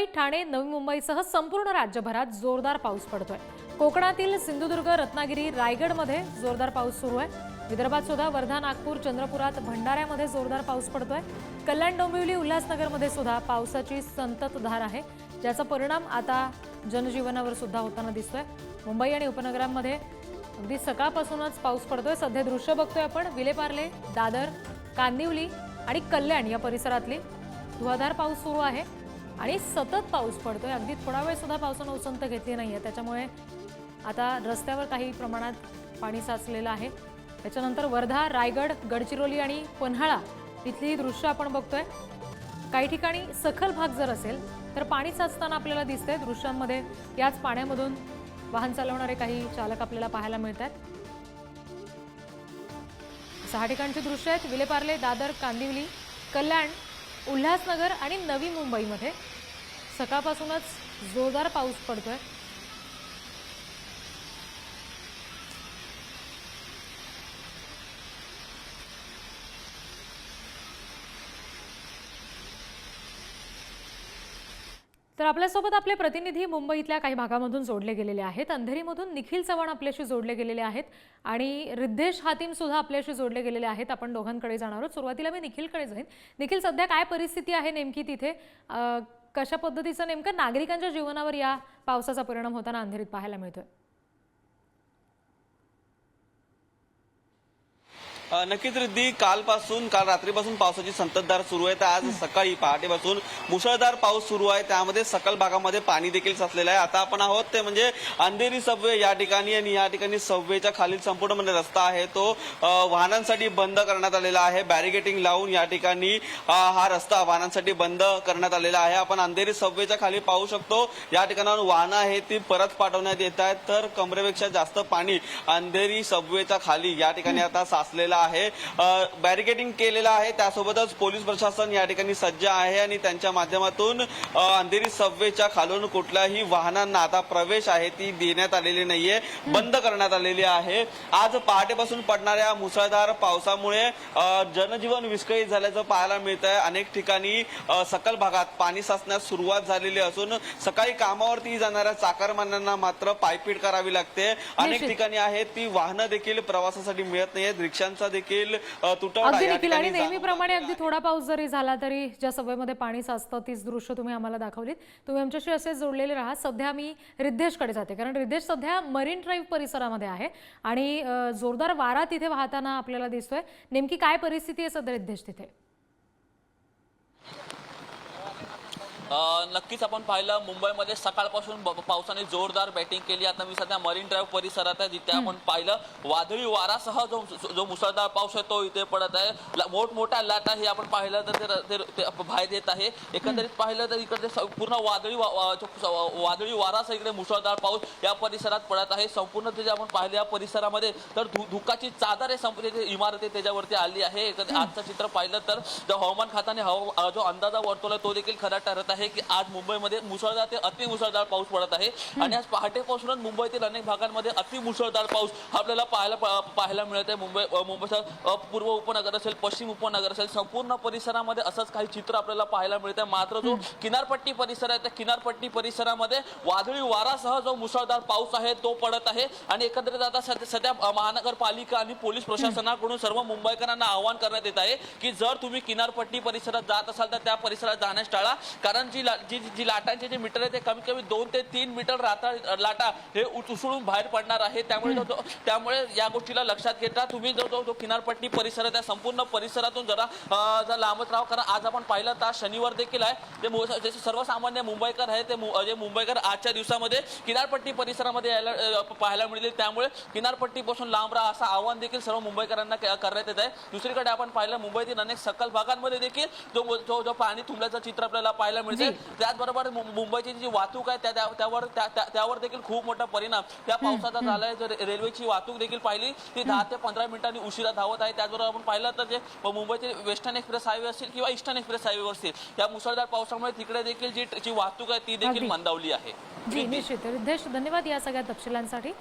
मुंबई ठाणे नवी मुंबईसह संपूर्ण राज्यभरात जोरदार पाऊस पडतोय. कोकणातील सिंधुदुर्ग रत्नागिरी रायगडमध्ये जोरदार पाऊस सुरू आहे. विदर्भात सुद्धा वर्धा नागपूर चंद्रपुरात भंडाऱ्यामध्ये जोरदार पाऊस पडतोय. कल्याण डोंबिवली उल्हासनगरमध्ये सुद्धा पावसाची संततधार आहे. ज्याचा परिणाम आता जनजीवनावर सुद्धा होताना दिसतोय. मुंबई आणि उपनगरांमध्ये अगदी सकाळपासूनच पाऊस पडतोय. सध्या दृश्य बघतोय आपण. विलेपार्ले दादर कांदिवली आणि कल्याण या परिसरातली धुवाधार पाऊस सुरू आहे. आणि सतत पाऊस पडतोय. अगदी थोडा वेळ सुद्धा पावसानं उसंत घेतली नाही आहे त्याच्यामुळे आता रस्त्यावर काही प्रमाणात पाणी साचलेलं आहे. त्याच्यानंतर वर्धा रायगड गडचिरोली आणि पन्हाळा इथली दृश्य आपण बघतोय. काही ठिकाणी सखल भाग जर असेल तर पाणी साचताना आपल्याला दिसतंय. दृश्यांमध्ये याच पाण्यामधून वाहन चालवणारे काही चालक आपल्याला पाहायला मिळत आहेत सहा ठिकाणची दृश्य आहेत. विलेपार्ले दादर कांदिवली कल्याण उल्हासनगर आणि नवी मुंबईमध्ये सकाळपासूनच जोरदार पाऊस पडतोय. तर आपल्यासोबत आपले प्रतिनिधी मुंबईतल्या काही भागामधून जोडले गेलेले आहेत. अंधेरीमधून निखिल चव्हाण आपल्याशी जोडले गेलेले आहेत आणि रिद्धेश हातीम सुद्धा आपल्याशी जोडले गेलेले आहेत. आपण दोघांकडे जाणार आहोत. सुरुवातीला मी निखिलकडे जाईन. निखिल सध्या काय परिस्थिती आहे नेमकी तिथे? कशा पद्धतीचं नेमकं नागरिकांच्या जीवनावर या पावसाचा परिणाम होताना अंधेरीत पाहायला मिळतोय? नक्कीच रिद्धी कालपासून काल रात्रीपासून पावसाची संततधार सुरू आहे. तर आज सकाळी पहाटेपासून मुसळधार पाऊस सुरू आहे. त्यामध्ये सकल भागामध्ये पाणी देखील साचलेलं आहे. आता आपण आहोत ते म्हणजे अंधेरी सबवे या ठिकाणी आणि या ठिकाणी सबवेच्या खालील संपूर्ण म्हणजे रस्ता आहे. तो वाहनांसाठी बंद करण्यात आलेला आहे. बॅरिगेटिंग लावून या ठिकाणी हा रस्ता वाहनांसाठी बंद करण्यात आलेला आहे. आपण अंधेरी सबवेच्या खाली पाहू शकतो. या ठिकाणाहून वाहनं आहेत ती परत पाठवण्यात येत आहेत. तर कमरेपेक्षा जास्त पाणी अंधेरी सबवेच्या खाली या ठिकाणी आता साचलेलं आहे. बॅरिकेडिंग केलेलं आहे. त्यासोबतच पोलीस प्रशासन या ठिकाणी सज्ज आहे आणि त्यांच्या माध्यमातून अंधेरी सबवेच्या खालून कुठल्याही वाहनांना आता प्रवेश आहे ती देण्यात आलेली नाहीये बंद करण्यात आलेली आहे. आज पहाटेपासून पडणाऱ्या मुसळधार पावसामुळे जनजीवन विस्कळीत झाल्याचं पाहायला मिळत आहे अनेक ठिकाणी सकल भागात पाणी साचण्यास सुरुवात झालेली असून सकाळी कामावरती जाणाऱ्या चाकरमान्यांना मात्र पायपीट करावी लागते. अनेक. ठिकाणी आहेत ती वाहनं देखील प्रवासासाठी मिळत नाहीत रिक्षांचा देखील तुटवडा अगदी निखिल आणि नेहमीप्रमाणे. अगदी थोडा पाऊस जरी झाला तरी ज्या सभेमध्ये पाणी साचतं तीच दृश्य तुम्ही आम्हाला दाखवलीत. तुम्ही आमच्याशी असे जोडलेले राहा. सध्या मी रिद्धेशकडे जाते कारण रिद्धेश सध्या मरीन ड्राईव्ह परिसरामध्ये आहे. आणि जोरदार वारा तिथे वाहताना आपल्याला दिसतोय. नेमकी काय परिस्थिती आहे सध्या रिद्धेश तिथे? नक्कीच आपण पाहिलं मुंबईमध्ये सकाळपासून पावसाने जोरदार बॅटिंग केली. आता मी सध्या मरीन ड्राईव्ह परिसरात आहे जिथे आपण पाहिलं वादळी वारासह जो जो मुसळधार पाऊस आहे तो इथे पडत आहे. मोठमोठ्या लाटा हे आपण पाहिलं तर ते- बाहेर येत आहे. एकंदरीत पाहिलं तर इकडे पूर्ण वादळी वादळी वारासह इकडे मुसळधार पाऊस या परिसरात पडत आहे. संपूर्ण ते जे आपण पाहिलं या परिसरामध्ये तर धुकाची चादर आहे संपूर्ण जे इमारत त्याच्यावरती आली आहे. आजचं चित्र पाहिलं तर हवामान खात्याने जो अंदाजा वर्तवला तो देखील खरा ठरत आहे. की आज मुंबईमध्ये मुसळधार ते अति मुसळधार पाऊस पडत आहे. आणि आज पहाटेपासूनच मुंबईतील अनेक भागांमध्ये अति मुसळधार पाऊस आपल्याला पाहायला पाहायला मिळत आहे मुंबई मुंबईचं पूर्व उपनगर असेल पश्चिम उपनगर असेल संपूर्ण परिसरामध्ये असंच काही चित्र आपल्याला पाहायला मिळत आहे मात्र जो किनारपट्टी परिसर आहे त्या किनारपट्टी परिसरामध्ये वादळी वारासह जो मुसळधार पाऊस आहे तो पडत आहे. आणि एकंदरीत आता सध्या महानगरपालिका आणि पोलीस प्रशासनाकडून सर्व मुंबईकरांना आवाहन करण्यात येत आहे की जर तुम्ही किनारपट्टी परिसरात जात असाल तर त्या परिसरात जाण्यास टाळा. कारण जी ला- जी जी लाटांचे जे मीटर आहे ते कमीत कमी दोन ते तीन मीटर राता लाटा हे उसळून बाहेर पडणार आहे. त्यामुळे त्यामुळे या गोष्टीला लक्षात घेता. तुम्ही जो जो किनारपट्टी परिसर आहे त्या संपूर्ण परिसरातून जरा जरा लांबच राहा. कारण आज आपण पाहिलं तर शनिवार देखील आहे. ते सर्वसामान्य मुंबईकर आहे ते जे मुंबईकर आजच्या दिवसामध्ये किनारपट्टी परिसरामध्ये यायला पाहायला मिळेल त्यामुळे किनारपट्टीपासून लांब राहा असं आवाहन देखील सर्व मुंबईकरांना करण्यात येत आहे. दुसरीकडे आपण पाहिलं मुंबईतील अनेक सकल भागांमध्ये देखील जो जो जो पाणी तुंबल्याचं चित्र आपल्याला पाहायला मिळते. त्याचबरोबर मु- मुंबईची जी वाहतूक आहे त्या त्या- त्यावर त्या- त्या- त्यावर देखील खूप मोठा परिणाम. त्या पावसाचा झालाय जर रेल्वेची वाहतूक देखील पाहिली ती दहा ते पंधरा मिनिटांनी उशिरा धावत आहे. त्याचबरोबर आपण पाहिलं तर जे मुंबईचे वेस्टर्न एक्सप्रेस हायवे असतील किंवा ईस्टर्न एक्सप्रेस हायवे असतील या मुसळधार पावसामुळे तिकडे देखील जी जी वाहतूक आहे ती देखील अगदी. मंदावली आहे. जी निश्चित. रिद्धेश धन्यवाद या सगळ्या तपशिलांसाठी.